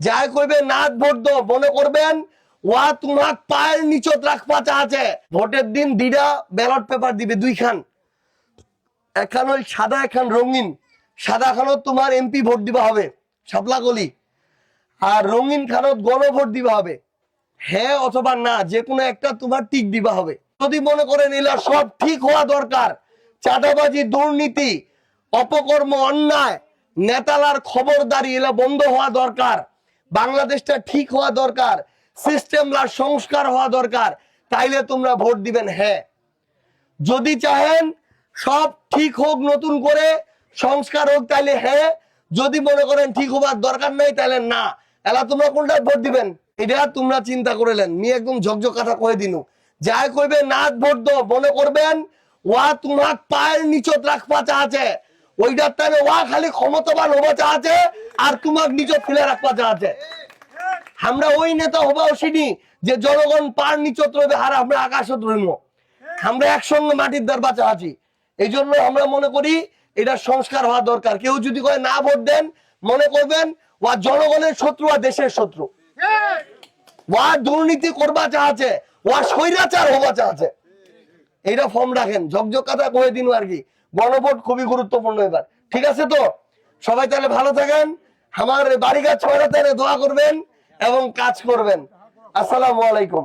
যাই কইবে নাথ ভোট দো মনে করবেন ওয়া তোমাক পায়ের নিচত রাখবা আছে। ভোটের দিন দিরা ব্যালট পেপার দিবে দুইখান। একখান ওই সাদা, একখান রঙিন। সাদা খানত তোমার এমপি ভোট দিবা হবে, শাপলা গলি। আর রঙিন খানত গণভোট দিবা হবে। হ্যাঁ অথবা না যে কোনো একটা তোমার টিক দিবা হবে। যদি মনে করেন এলা সব ঠিক হওয়া দরকার, চাঁদাবাজি, দুর্নীতি, অপকর্ম, অন্যায়, নেতালার খবরদারি এলা বন্ধ হওয়া দরকার। বাংলাদেশটা ঠিক হওয়া দরকার সিস্টেমলার সংস্কার হওয়া দরকার, তাইলে তোমরা ভোট দিবেন হ্যাঁ। যদি চাহেন সব ঠিক হোক, নতুন করে সংস্কার হোক, তাইলে হ্যাঁ। যদি মনে করেন ঠিক হবার দরকার নাই তাহলে না। এলা, তোমরা কোনটা ভোট দিবেন? এটা তোমরা চিন্তা করেলেন মি একদম ঝকঝক কথা কয়ে দিনু। যাই কইবে না ভোট দাও। মনে করবেন, ওয়া তোমাক পায়ের নিচত রাখবা চাচ্ছে ওইটার ওয়া খালি ক্ষমতাবান হবা চাচ্ছে আর ফেলে রাখবা চাচ্ছে আমরা ওই নেতা যে জনগণ পার নিচত রইবে আর আমরা আকাশত রইব আমরা একসঙ্গে মাটির বাঁচা আছি। এই জন্য আমরা মনে করি, এটা সংস্কার হওয়া দরকার। কেউ যদি করে না, ভোট দেন, মনে করবেন, ওয়া জনগণের শত্রু আর দেশের শত্রু। ওয়া দুর্নীতি করবা চাচ্ছে ওয়া স্বৈরাচার হবা চাচ্ছে এইটা ফর্ম রাখেন। ঝকঝক কথা কয়ে দিন আর কি। গণভোট খুবই গুরুত্বপূর্ণ এবার। ঠিক আছে তো? সবাই তাহলে ভালো থাকেন। আমার বাড়ি গাছ দোয়া করবেন এবং কাজ করবেন। আসসালামু আলাইকুম।